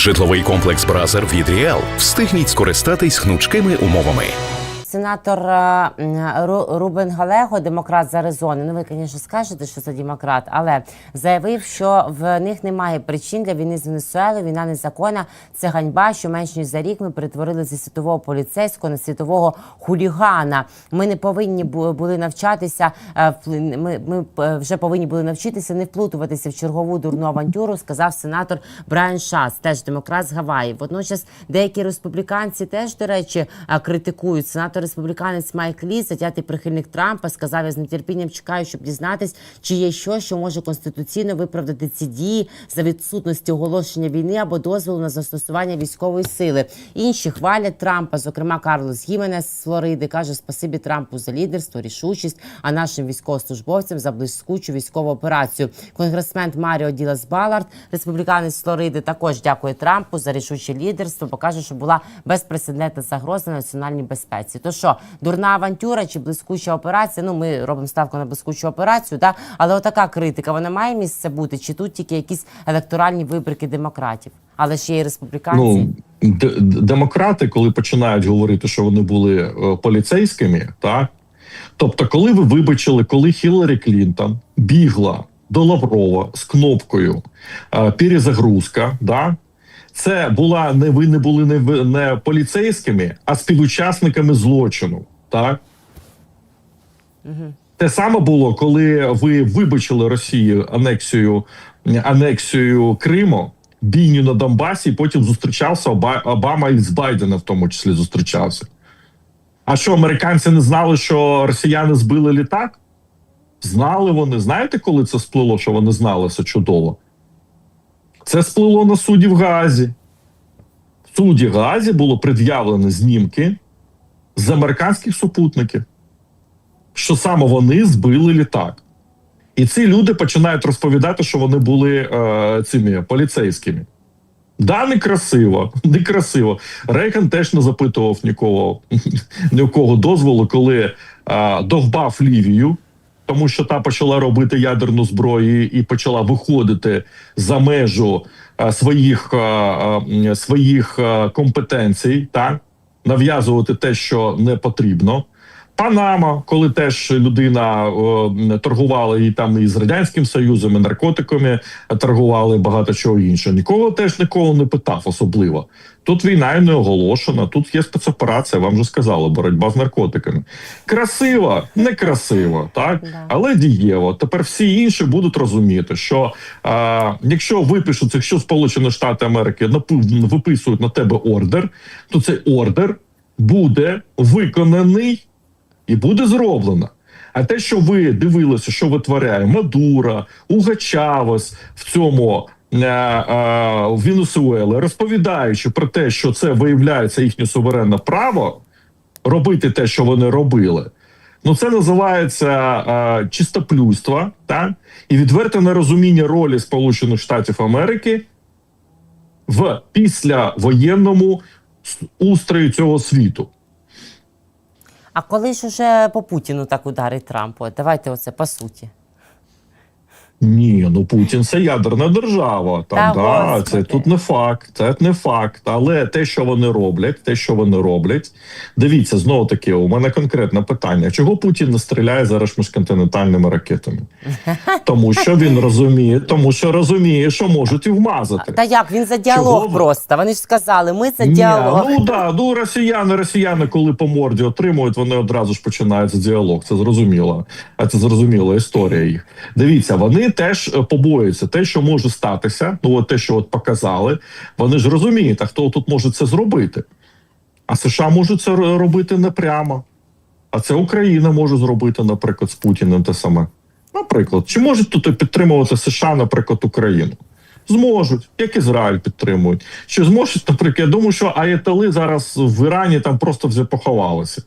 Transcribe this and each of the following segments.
Житловий комплекс Бразер від Ріел. Встигніть скористатись гнучкими умовами. Сенатор е, Рубен Галего, демократ з Аризони. Ну ви, звісно, скажете, що це демократ, але заявив, що в них немає причин для війни з Венесуелою. Війна незаконна. Це ганьба, що менш ніж за рік ми перетворили зі світового поліцейського на світового хулігана. Ми не повинні були навчатися. е, Ми, ми е, вже повинні були навчитися не вплутуватися в чергову дурну авантюру, сказав сенатор Брайан Шац, теж демократ з Гаваї. Водночас деякі республіканці теж, до речі, критикують. Сенатор республіканець Майк Лі, затятий прихильник Трампа, сказав, я з нетерпінням чекаю, щоб дізнатись, чи є щось, що може конституційно виправдати ці дії за відсутності оголошення війни або дозволу на застосування військової сили. Інші хвалять Трампа, зокрема Карлос Гіменес з Флориди, каже спасибі Трампу за лідерство, рішучість, а нашим військовослужбовцям за блискучу військову операцію. Конгресмен Маріо Ділас Балард, республіканець Флориди, також дякує Трампу за рішуче лідерство. Покаже, що була безпрецедентна загроза національній безпеці. То що, дурна авантюра чи блискуча операція? Ну, ми робимо ставку на блискучу операцію, да? але отака критика вона має місце бути, чи тут тільки якісь електоральні вибрики демократів, але ще й республіканці. Ну демократи, коли починають говорити, що вони були е, поліцейськими, так тобто, коли ви вибачили, коли Хіларі Клінтон бігла до Лаврова з кнопкою е, перезагрузка, да. Це була не ви не були не, не поліцейськими, а співучасниками злочину. Так те саме було, коли ви вибачили Росії анексію анексію Криму, бійню на Донбасі, і потім зустрічався Оба- Обама і з Байденом, в тому числі зустрічався. А що американці не знали, що росіяни збили літак? Знали вони. Знаєте, коли це сплило, що вони знали це чудово? Це сплило на суді в Газі. В суді Газі було пред'явлено знімки з американських супутників що саме вони збили літак. І ці люди починають розповідати, що вони були е, цими поліцейськими. Да, некрасиво, некрасиво. Рейган теж не запитував нікого, ні у кого дозволу, коли е, довбав Лівію, тому що та почала робити ядерну зброю і почала виходити за межу е, своїх, е, е, своїх компетенцій, та нав'язувати те, що не потрібно. Панама, коли теж людина о, торгувала і там і з радянським союзом, і наркотиками торгували багато чого іншого. Нікого теж нікого не питав особливо. Тут війна і не оголошена. Тут є спецоперація. Вам вже сказали, боротьба з наркотиками. Красиво, некрасиво, так але дієво. Тепер всі інші будуть розуміти, що а, якщо випишуть, якщо Сполучені Штати Америки виписують на тебе ордер, то цей ордер буде виконаний і буде зроблено. А те, що ви дивилися, що витворяє Мадура, Уга Чавес в цьому е, е, Венесуелі, розповідаючи про те, що це виявляється їхнє суверенне право робити те, що вони робили. Ну, це називається е, чистоплюйство, так? і відверте нерозуміння ролі Сполучених Штатів Америки в післявоєнному устрої цього світу. А коли ж уже по Путіну так ударить Трампу? Давайте оце по суті. Ні, ну Путін це ядерна держава. Там Та, да, господи. це тут не факт, це не факт. Але те, що вони роблять, те, що вони роблять, дивіться, знову таки, у мене конкретне питання: чого Путін не стріляє зараз міжконтинентальними ракетами? Тому що він розуміє, тому що розуміє, що можуть і вмазати. Та як він за діалог Чого просто? Вони ж сказали, ми за Ні, діалог. ну да, ну росіяни, росіяни, коли по морді отримують, вони одразу ж починають діалог. Це зрозуміло. А це зрозуміла історія їх. Дивіться, вони теж е, побоюються те, що може статися. Ну от те, що от показали, вони ж розуміють, а хто тут може це зробити. А США можуть це робити не прямо. А це Україна може зробити, наприклад, з Путіним те саме. Наприклад, чи можуть тут підтримувати США, наприклад, Україну? Зможуть, як Ізраїль підтримують. Чи зможуть, наприклад, я думаю, що аєтали зараз в Ірані там просто вже поховалися.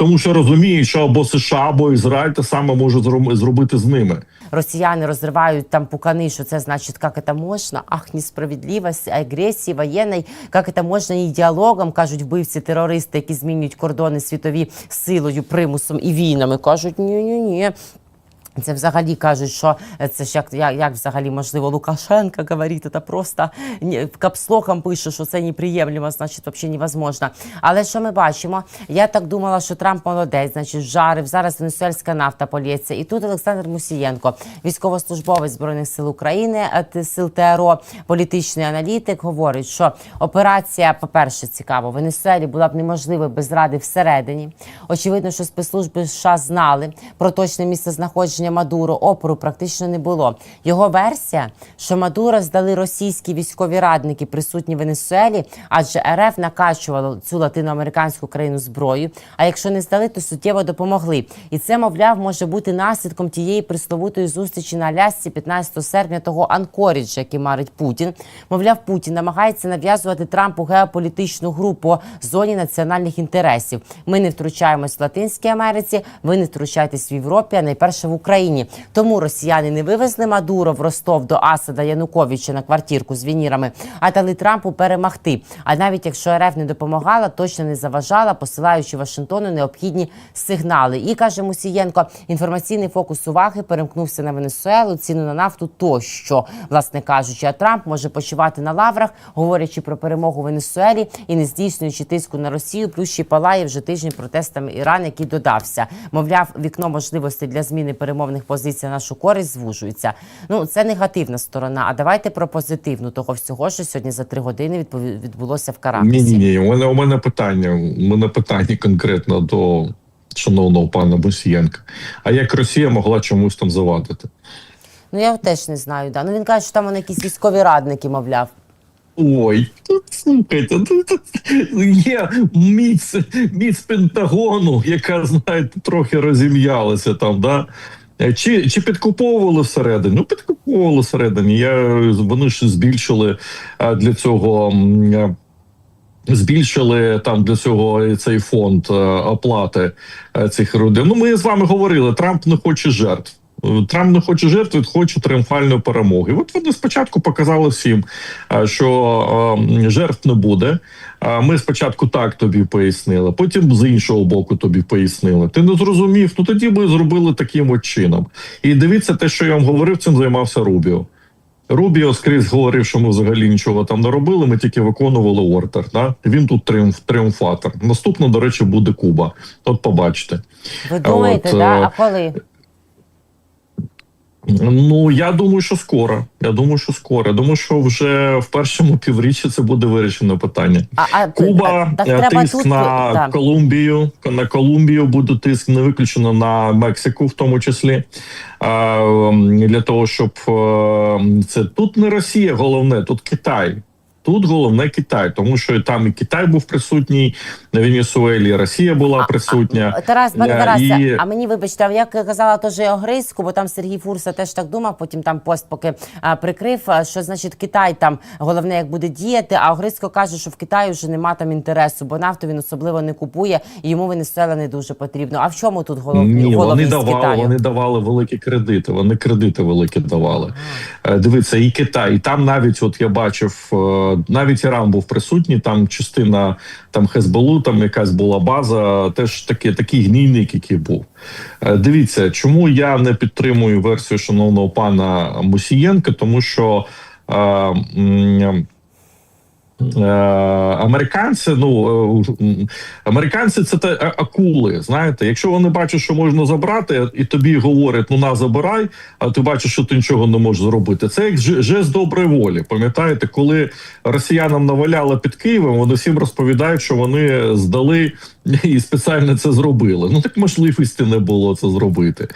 Тому що розуміють, що або США, або Ізраїль те саме може зробити з ними. Росіяни розривають там пукани, що це значить, як це можна? Ах, несправедливість, агресії воєнної, як це можна і діалогом, кажуть вбивці терористи, які змінюють кордони світові силою, примусом і війнами. Кажуть, ні-ні-ні. Це взагалі кажуть, що це ж як, як, як взагалі можливо Лукашенко говорить, це просто ні, капслоком пише, що це неприємлемо, значить, взагалі невозможно. Але що ми бачимо? Я так думала, що Трамп молодець, значить, жарив. Зараз венесуельська нафта полється. І тут Олександр Мусієнко, військовослужбовець збройних сил України, е, сил ТРО, політичний аналітик, говорить, що операція, по-перше, цікаво, в Венесуелі була б неможлива без ради всередині. Очевидно, що спецслужби США знали про точне місце знаходження Мадуро. Опору практично не було. Його версія, що Мадуро здали російські військові радники, присутні в Венесуелі, адже РФ накачувало цю латиноамериканську країну зброю. А якщо не здали, то суттєво допомогли. І це, мовляв, може бути наслідком тієї присловутої зустрічі на Алясці 15 серпня того Анкоріджа, який марить Путін. Мовляв, Путін намагається нав'язувати Трампу геополітичну гру по зоні національних інтересів. Ми не втручаємось в Латинській Америці, ви не втручаєтесь в Європі, а найперше в Україні. Тому росіяни не вивезли Мадуро в Ростов до Асада Януковича на квартирку з вінірами, а дали Трампу перемогти. А навіть якщо РФ не допомагала, точно не заважала, посилаючи Вашингтону необхідні сигнали. І каже Мусієнко, інформаційний фокус уваги перемкнувся на Венесуелу, ціну на нафту тощо, власне кажучи. А Трамп може почивати на лаврах, говорячи про перемогу Венесуелі і не здійснюючи тиску на Росію, плюс ще палає вже тиждень протестами Іран, який додався. Мовляв, вікно можливостей для зміни перемовних позицій на нашу користь звужується. Ну це негативна сторона. А давайте про позитивну того всього, що сьогодні за три години відбулося в Каракасі. Ні, ні, ні. У мене у мене питання. У мене питання конкретно до шановного пана Бусієнка. А як Росія могла чомусь там завадити? Ну я теж не знаю. Да. Ну він каже, що там вони якісь військові радники, мовляв. Ой, тут слухайте, тут, тут є міць, міць Пентагону, яка, знаєте, трохи розім'ялася там, да? Чи, чи підкуповували всередині? Ну, підкуповували всередині. Я, вони ж збільшили для цього. е, Збільшили там для цього цей фонд е, оплати е, цих родин. Ну, ми з вами говорили, Трамп не хоче жертв. Е, Трамп не хоче жертв, він хоче тріумфальної перемоги. От вони спочатку показали всім, е, що е, жертв не буде. Ми спочатку так тобі пояснили, потім з іншого боку тобі пояснили. Ти не зрозумів, ну тоді ми зробили таким от чином. І дивіться, те, що я вам говорив, цим займався Рубіо. Рубіо скрізь говорив, що ми взагалі нічого там не робили. Ми тільки виконували ордер. Да? Він тут тріумф, тріумфатор. Наступно, до речі, буде Куба. От побачите. Ви думаєте, От, да? е, А коли? Ну я думаю, що скоро. Я думаю, що скоро. Я думаю, що вже в першому півріччі це буде вирішено питання. А, а, Куба так е, тиск тут на да. Колумбію. На Колумбію буде тиск не виключено на Мексику, в тому числі. А, ем, для того, щоб е, це тут не Росія, головне, тут Китай. Тут головне Китай, тому що там і Китай був присутній на Венесуелі, Росія була присутня. Тарас, пане Е, Тарасе, і- а мені вибачте, а я казала теж Огризьку, бо там Сергій Фурса теж так думав, потім там пост поки а, прикрив, що значить Китай там головне, як буде діяти. А Огризько каже, що в Китаї вже нема там інтересу, бо нафту він особливо не купує, і йому Венесуела не дуже потрібно. А в чому тут головні Ні, вони давали, Китаю? вони давали великі кредити. Вони кредити великі давали. Е, Дивіться, і Китай, і там навіть, от я бачив, е, навіть Іран був присутній. Там частина там Хезболу, там якась була база. Теж таки, такий гнійник, який був. Е, Дивіться, чому я не підтримую версію шановного пана Мусієнка, тому що. Е, Е, Американці, ну е, американці це те акули. Знаєте, якщо вони бачать, що можна забрати, і тобі говорять, ну на забирай, а ти бачиш, що ти нічого не можеш зробити. Це як же- жест доброї волі. Пам'ятаєте, коли росіянам наваляли під Києвом, вони всім розповідають, що вони здали і спеціально це зробили. Ну так можливості не було це зробити.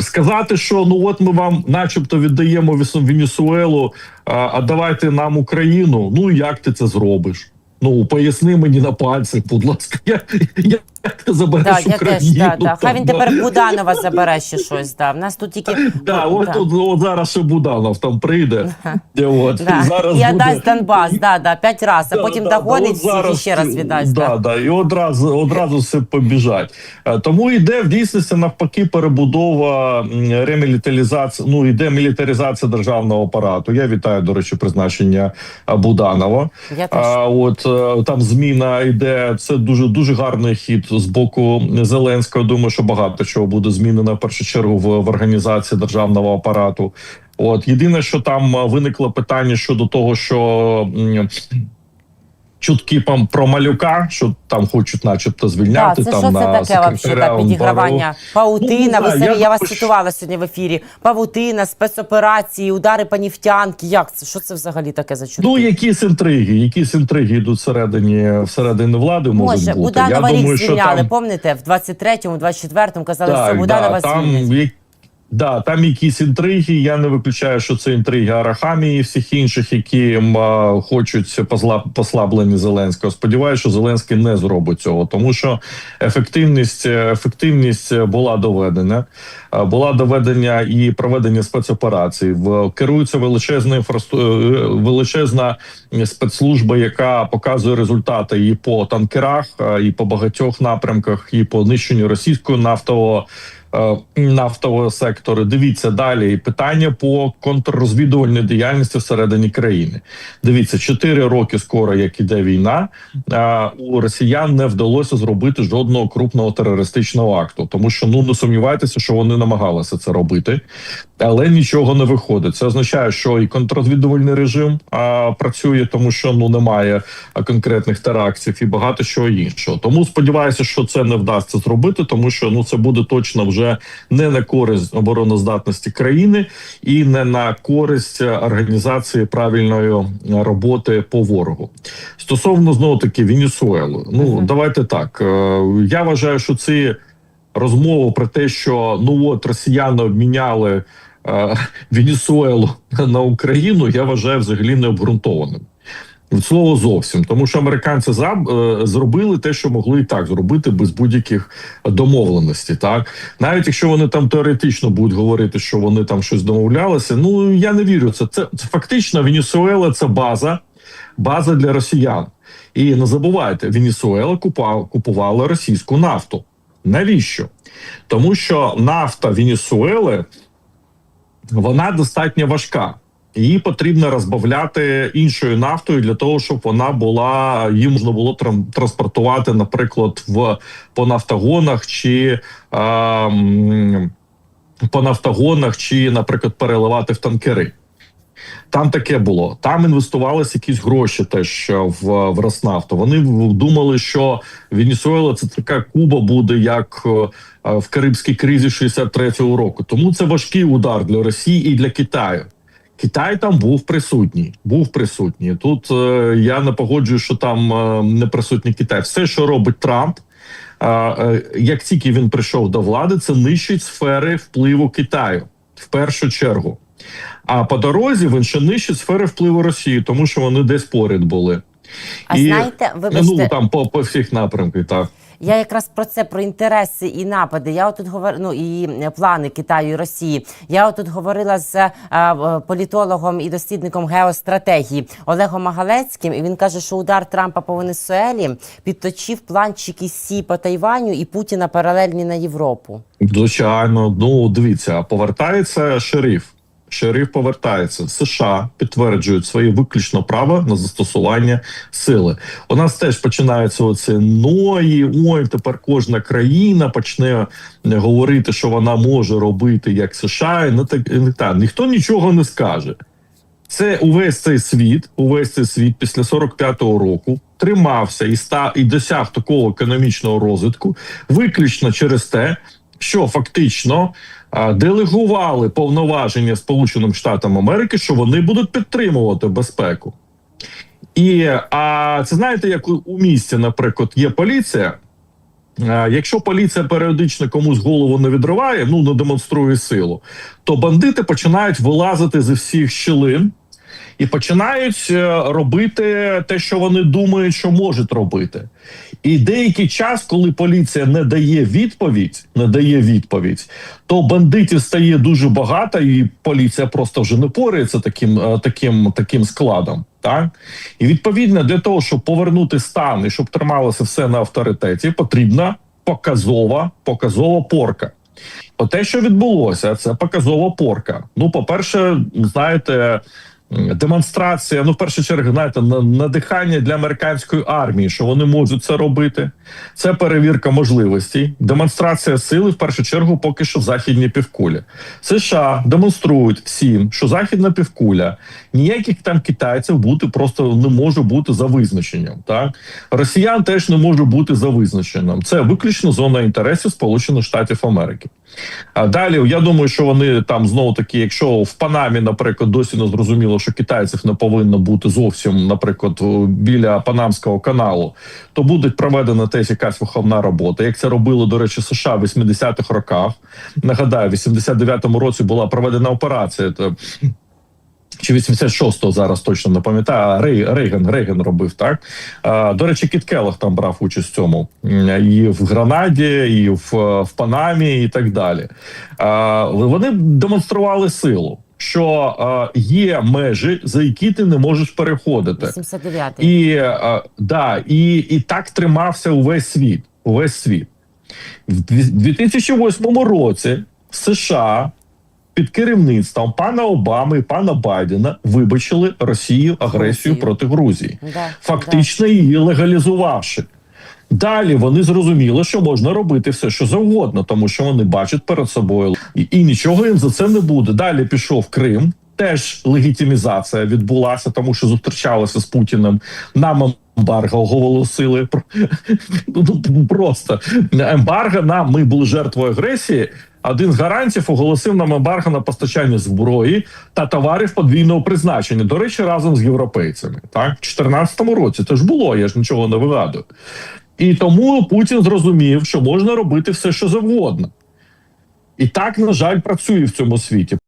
Сказати, що ну от ми вам, начебто, віддаємо Венесуелу, а давайте нам Україну. Ну як ти це зробиш? Ну поясни мені на пальцях, будь ласка. Я, я, як ти забереш Так, я теж, да, да. Хай він тепер Буданова забере ще щось. Да. В нас тут тільки Да, О, от, да. от, от зараз ще Буданов там прийде. От, Да. зараз І буде- Донбас, да, да, п'ять разів, а Да, потім да, да, догонить от всіх і ще раз віддасть. Да, Да. да, і одразу, одразу все побіжать. Е, Тому йде в дійсності навпаки перебудова м, ремілітаризація, ну йде мілітаризація державного апарату. Я вітаю, до речі, призначення е, Буданова. Я теж. А от е, там зміна йде. Це дуже дуже гарний хід з боку Зеленського. Думаю, що багато чого буде змінено в першу чергу в, в організації державного апарату. От єдине, що там виникло питання щодо того, що чутки про малюка, що там хочуть, начебто, звільняти це там що це таке взагалі підігравання? Ну, Паутина, не ви самі, я я вас що- цитувала сьогодні в ефірі. Павутина, спецоперації, удари по нефтянки. Як це? Що це взагалі таке за чутки? Ну, якісь інтриги, якісь інтриги йдуть всередині всередині влади. Можуть Може, бути. Буданова Я рік думаю, звільняли, там... помните, в 23-му, 24-му казали, що Так, Буданова да, там, звільнять. Да, там якісь інтриги. Я не виключаю, що це інтриги Арахамії і всіх інших, які а, хочуть послаблення Зеленського. Сподіваюся, що Зеленський не зробить цього, тому що ефективність, ефективність була доведена. Е, Була доведення і проведення спецоперацій. В керується величезна інфрасту... е, величезна спецслужба, яка показує результати і по танкерах, е, і по багатьох напрямках, і по нищенню російського нафтового. Е, Нафтового сектору, дивіться далі. Питання по контррозвідувальній діяльності всередині країни. Дивіться, 4 роки скоро, як іде війна, у росіян не вдалося зробити жодного крупного терористичного акту, тому що ну не сумнівайтеся, що вони намагалися це робити, але нічого не виходить. Це означає, що і контррозвідувальний режим а, працює, тому що ну немає конкретних терактів і багато чого іншого. Тому сподіваюся, що це не вдасться зробити, тому що ну це буде точно вже не на користь обороноздатності країни і не на користь організації правильної роботи по ворогу. Стосовно знову таки Венесуели, ну Мгм. давайте так. е, Я вважаю, що ці розмови про те, що ну от росіяни обміняли е, Венесуелу на Україну, я вважаю взагалі необґрунтованим. Від слова зовсім, тому що американці е, зробили те, що могли і так зробити без будь-яких домовленостей. Так навіть якщо вони там теоретично будуть говорити, що вони там щось домовлялися. Ну я не вірю. Це це, це фактично Венесуела це база, база для росіян. І не забувайте, Венесуела купа, купувала російську нафту. Навіщо? Тому що нафта Венесуели вона достатньо важка. Її потрібно розбавляти іншою нафтою для того, щоб вона була її можна було транспортувати, наприклад, в по нафтогонах чи м, по нафтогонах, чи, наприклад, переливати в танкери. Там таке було. Там інвестувалися якісь гроші теж в, в Роснафту. Вони думали, що Венесуела це така Куба буде, як е, в Карибській кризі 63-го року. Тому це важкий удар для Росії і для Китаю. Китай там був присутній. Був присутній. Тут е, я не погоджую, що там е, не присутній Китай. Все, що робить Трамп, е, е, як тільки він прийшов до влади, це нищить сфери впливу Китаю в першу чергу. А по дорозі він ще нищить сфери впливу Росії, тому що вони десь поряд були. А І, знаєте, вибачте, Ну там по, по всіх напрямках, так. Я якраз про це про інтереси і напади. Я отут говорю, ну і е, плани Китаю і Росії. Я отут говорила з е, е, політологом і дослідником геостратегії Олегом Магалецьким. І він каже, що удар Трампа по Венесуелі підточив планчики Сі по Тайваню і Путіна паралельні на Європу. Звичайно, ну дивіться, повертається шериф. Шериф повертається. США підтверджують своє виключно право на застосування сили. У нас теж починається оце ної. Ой, тепер кожна країна почне говорити, що вона може робити як США. І не так не так. Ніхто нічого не скаже. Це увесь цей світ, увесь цей світ після 45-го року тримався і ста і досяг такого економічного розвитку, виключно через те, що фактично делегували повноваження Сполученим Штатам Америки, що вони будуть підтримувати безпеку. І а це знаєте, як у, місті, наприклад, є поліція. Якщо поліція періодично комусь голову не відриває, ну не демонструє силу, то бандити починають вилазити зі всіх щілин і починають е, робити те, що вони думають, що можуть робити. І деякий час, коли поліція не дає відповідь, не дає відповідь, то бандитів стає дуже багато, і поліція просто вже не порається таким, е, таким, таким складом. Так і відповідно для того, щоб повернути стан і щоб трималося все на авторитеті, потрібна показова, показова порка. О те, що відбулося, це показова порка. Ну, по-перше, знаєте, демонстрація. Ну, в першу чергу, знаєте, на- надихання для американської армії, що вони можуть це робити. Це перевірка можливостей, демонстрація сили в першу чергу, поки що в західній півкулі. США демонструють всім, що західна півкуля ніяких там китайців бути просто не може бути за визначенням. Так росіян теж не може бути за визначенням. Це виключно зона інтересів Сполучених Штатів Америки. А далі я думаю, що вони там знову таки, якщо в Панамі, наприклад, досі не зрозуміло, що китайців не повинно бути зовсім, наприклад, біля Панамського каналу, то буде проведена теж якась виховна робота. Як це робили, до речі, США в 80-х роках. Нагадаю, в 89-му році була проведена операція. Чи 86-го зараз точно не пам'ятаю. а Рей, Рейган, Рейган робив так. А, до речі, Кіт Келлах там брав участь в цьому і в Гранаді, і в, е, в Панамі, і так далі. А, вони демонстрували силу, що е, є межі, за які ти не можеш переходити. 79-й. І, е, да, і, і так тримався увесь світ. Увесь світ. В 2008 році США під керівництвом пана Обами і пана Байдена вибачили Росію агресію Росію. проти Грузії, Да, фактично її легалізувавши. Далі вони зрозуміли, що можна робити все, що завгодно, тому що вони бачать перед собою і, і нічого їм за це не буде. Далі пішов Крим. Теж легітимізація відбулася, тому що зустрічалися з Путіним. Нам ембарго оголосили Про- просто ембарго. Нам ми були жертвою агресії. Один з гарантів оголосив нам ембарго на постачання зброї та товарів подвійного призначення. До речі, разом з європейцями. Так, в 2014 році це ж було. Я ж нічого не вигадую. І тому Путін зрозумів, що можна робити все, що завгодно. І так, на жаль, працює в цьому світі.